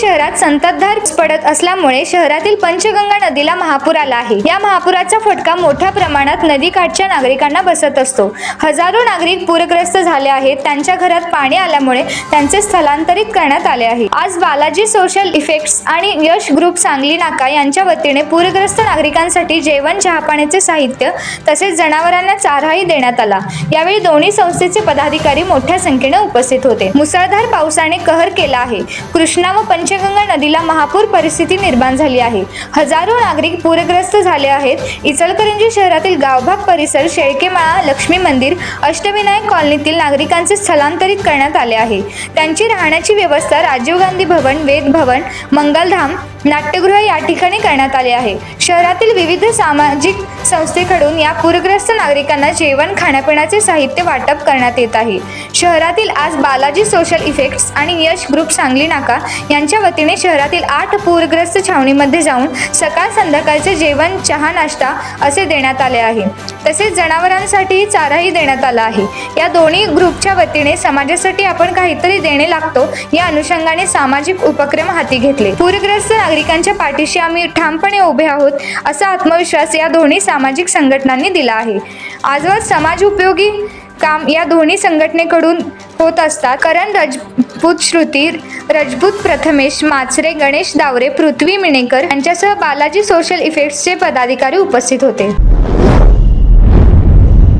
शहरात संततधार पडत असल्यामुळे शहरातील पंचगंगा नदीला महापूर आला आहे. या महापुराचा फटका मोठ्या प्रमाणात नदीकाठच्या नागरिकांना बसत असतो. हजारो नागरिक पूरग्रस्त झाले आहेत. त्यांच्या घरात पाणी आल्यामुळे त्यांचे स्थलांतरित करण्यात आले आहे. आज बालाजी सोशल इफेक्ट्स आणि यश ग्रुप सांगली नाका यांच्या वतीने पूरग्रस्त नागरिकांसाठी जेवण चहापाण्याचे साहित्य तसेच जनावरांना चाराही देण्यात आला. यावेळी दोन्ही संस्थेचे पदाधिकारी मोठ्या संख्येने उपस्थित होते. मुसळधार पावसाने कहर केला आहे. कृष्णा व पंचगंगा नदीला महापूर परिस्थिती निर्माण झाली आहे. हजारो नागरिक पूरग्रस्त झाले आहेत. इचलकरंजी शहरातील गावभाग परिसर शेळकेमाळा लक्ष्मी मंदिर अष्टविनायक कॉलनीतील नागरिकांचे स्थलांतरित करण्यात आले आहे. त्यांची राहण्याची व्यवस्था राजीव गांधी भवन वेद भवन मंगलधाम नाट्यगृह या ठिकाणी करण्यात आले आहे. शहरातील विविध सामाजिक संस्थेकडून या पूरग्रस्त नागरिकांना जेवण खाण्यापिण्याचे साहित्य वाटप करण्यात येत आहे. शहरातील आज बालाजी सोशल इफेक्ट्स आणि यश ग्रुप सांगली नाका यांच्या वतीने शहरातील आठ पूरग्रस्त छावणीमध्ये जाऊन सकाळ संध्याकाळचे जेवण चहा नाश्ता असे देण्यात आले आहे. तसेच जनावरांसाठीही चाराही देण्यात आला आहे. या दोन्ही ग्रुपच्या वतीने समाजासाठी आपण काहीतरी देणे लागतो या अनुषंगाने सामाजिक उपक्रम हाती घेतले. पूरग्रस्त नागरिकांच्या पाठीशी आम्ही ठामपणे उभे आहोत असा आत्मविश्वास या दोन्ही सामाजिक संघटनांनी दिला आहे. आजवर समाज उपयोगी? काम या दोन्ही संघटनेकडून होत असतात. करण राजपूत श्रुती रजपूत प्रथमेश माचरे गणेश दावरे पृथ्वी मिणेकर यांच्यासह बालाजी सोशल इफेक्ट्सचे पदाधिकारी उपस्थित होते.